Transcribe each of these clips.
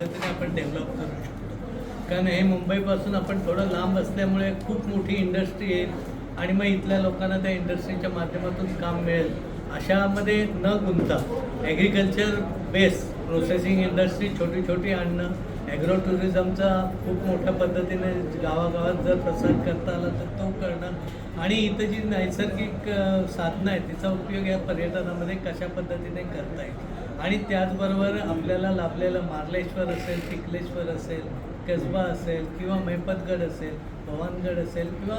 पद्धतीने आपण डेव्हलप करू शकतो. कारण हे मुंबईपासून आपण थोडं लांब असल्यामुळे खूप मोठी इंडस्ट्री येईल आणि मग इथल्या लोकांना त्या इंडस्ट्रीच्या माध्यमातून काम मिळेल. अशामध्ये न गुंता ॲग्रिकल्चर बेस प्रोसेसिंग इंडस्ट्री छोटी छोटी आणणं ॲग्रो टुरिझमचा खूप मोठ्या पद्धतीने गावागावात जर प्रसार करता आला तर तो करणं आणि इथं जी नैसर्गिक साधनं आहेत तिचा उपयोग या पर्यटनामध्ये कशा पद्धतीने करता येईल? आणि त्याचबरोबर आपल्याला लाभलेलं मार्लेश्वर असेल टिकलेश्वर असेल कसबा असेल किंवा मेपतगड असेल भवानगड असेल किंवा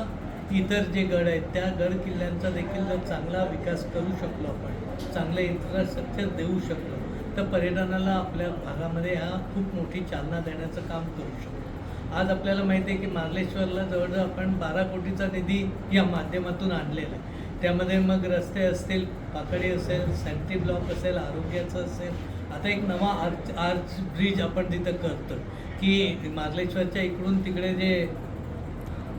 इतर जे गड आहेत त्या गड किल्ल्यांचा देखील जर चांगला विकास करू शकलो आपण चांगले इन्फ्रास्ट्रक्चर देऊ शकलो तर पर्यटनाला आपल्या भागामध्ये हा खूप मोठी चालना देण्याचं काम करू शकतो. आज आपल्याला माहिती आहे की मार्लेश्वरला जवळजवळ आपण बारा कोटीचा निधी या माध्यमातून आणलेला आहे. त्यामध्ये मग रस्ते असतील पाकळी असेल सँटी ब्लॉक असेल आरोग्याचं असेल. आता एक नवा आर्च आर्च ब्रिज आपण तिथं करतो की मार्लेश्वरच्या इकडून तिकडे जे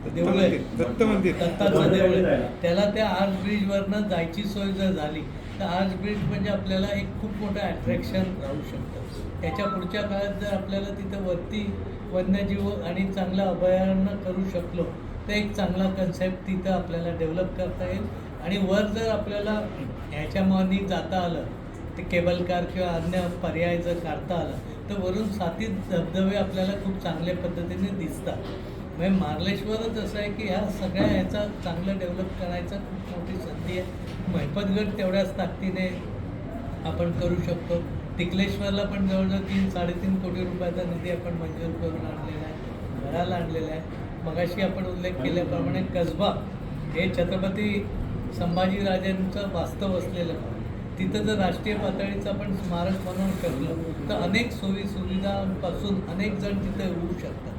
देऊळ आहे दत्त मंदिर दत्ताचं देऊळ आहे. त्याला त्या आर्च ब्रिजवरनं जायची सोय जर झाली तर आर्च ब्रिज म्हणजे आपल्याला एक खूप मोठं अट्रॅक्शन राहू शकतं. त्याच्या पुढच्या काळात जर आपल्याला तिथं वरती वन्यजीव आणि चांगलं अभयारण्य करू शकलो तर एक चांगला कन्सेप्ट तिथं आपल्याला डेव्हलप करता येईल. आणि वर जर आपल्याला ह्याच्यामध्ये जाता आलं ते केबल कार किंवा अन्य पर्याय जर काढता आला तर वरून सातीत धबधबे आपल्याला खूप चांगल्या पद्धतीने दिसतात. म्हणजे मार्लेश्वरच असं आहे की ह्या सगळ्या ह्याचा चांगलं डेव्हलप करायचा खूप मोठी संधी आहे. महिपतगड तेवढ्याच ताकदीने आपण करू शकतो. टिकलेश्वरला पण जवळजवळ तीन साडेतीन कोटी रुपयाचा निधी आपण मंजूर करून आणलेला आहे. घराला आणलेला आहे. मगाशी आपण उल्लेख केल्याप्रमाणे कसबा हे छत्रपती संभाजीराजांचं वास्तव असलेलं तिथं जर राष्ट्रीय पातळीचं आपण स्मारक म्हणून ठरलं तर अनेक सोयी सुविधांपासून अनेक जण तिथे येऊ शकतात.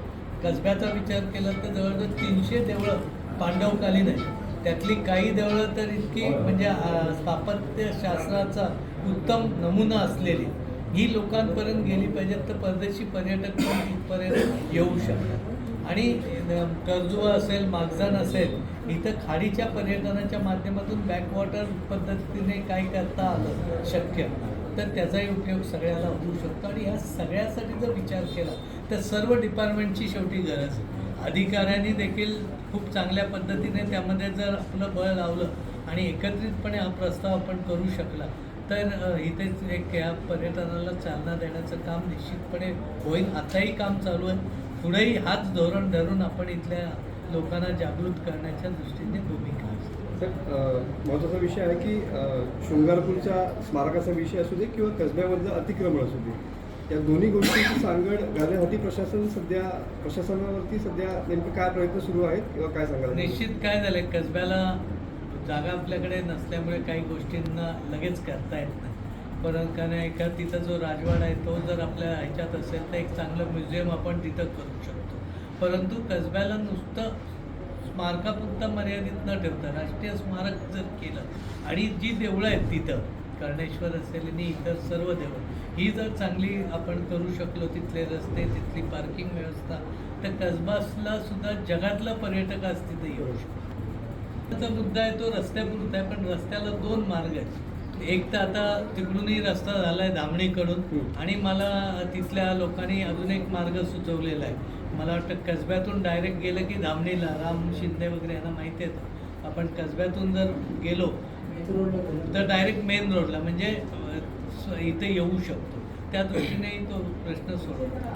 कसब्याचा विचार केला तर जवळजवळ तीनशे देवळं पांडवकालीन आहेत. त्यातली काही देवळं तर इतकी म्हणजे स्थापत्यशास्त्राचा उत्तम नमुना असलेली ही लोकांपर्यंत गेली पाहिजेत तर परदेशी पर्यटक पण इथपर्यंत येऊ शकतात. आणि अ, कर्जुवा असेल मागजान असेल इथं खाडीच्या पर्यटनाच्या माध्यमातून बॅकवॉटर पद्धतीने काय करता आलं शक्य. तर त्याचाही उपयोग सगळ्याला होऊ शकतो. आणि ह्या सगळ्यासाठी जर विचार केला तर सर्व डिपार्टमेंटची शेवटी गरज. अधिकाऱ्यांनी देखील खूप चांगल्या पद्धतीने त्यामध्ये जर आपलं बळ लावलं आणि एकत्रितपणे हा प्रस्ताव आपण करू शकला तर इथेच एक या पर्यटनाला चालना देण्याचं काम निश्चितपणे होईल. आताही काम चालू आहे. पुढेही हाच धोरण धरून आपण इथल्या लोकांना जागृत करण्याच्या दृष्टीने भूमिका अ, महत्त्वाचा विषय आहे की शृंगारपूरच्या स्मारकाचा विषय असू दे किंवा कसब्यामधलं अतिक्रमण असू दे या दोन्ही गोष्टींची सांगड घालण्यासाठी प्रशासन सध्या प्रशासनावरती सध्या नेमके काय प्रयत्न सुरू आहेत किंवा काय सांगाल? निश्चित काय झालंय कसब्याला जागा आपल्याकडे नसल्यामुळे काही गोष्टींना लगेच करता येत नाही. परत कारण एका तिथं जो राजवाडा आहे तो जर आपल्या ह्याच्यात असेल तर एक चांगलं म्युझियम आपण तिथं करू शकतो. परंतु कसब्याला नुसतं स्मारकापुरतं मर्यादित न ठेवता राष्ट्रीय स्मारक जर केलं आणि जी देवळं आहेत तिथं कर्णेश्वर असेल आणि इतर सर्व देवळं ही जर चांगली आपण करू शकलो तिथले रस्ते तिथली पार्किंग व्यवस्था तर कसबासला सुद्धा जगातला पर्यटक आज तिथे येऊ शकतो त्याचा मुद्दा आहे तो रस्त्यापुरता आहे पण रस्त्याला दोन मार्ग आहेत. एक तर आता तिकडूनही रस्ता झाला आहे धामणीकडून. आणि मला तिथल्या लोकांनी अजून एक मार्ग सुचवलेला आहे. मला वाटतं कसब्यातून डायरेक्ट गेलं की धामणीला. राम शिंदे वगैरे यांना माहिती आहे आपण कसब्यातून जर गेलो तर डायरेक्ट मेन रोडला म्हणजे इथे येऊ शकतो. त्या दृष्टीनेही तो प्रश्न सोडवला.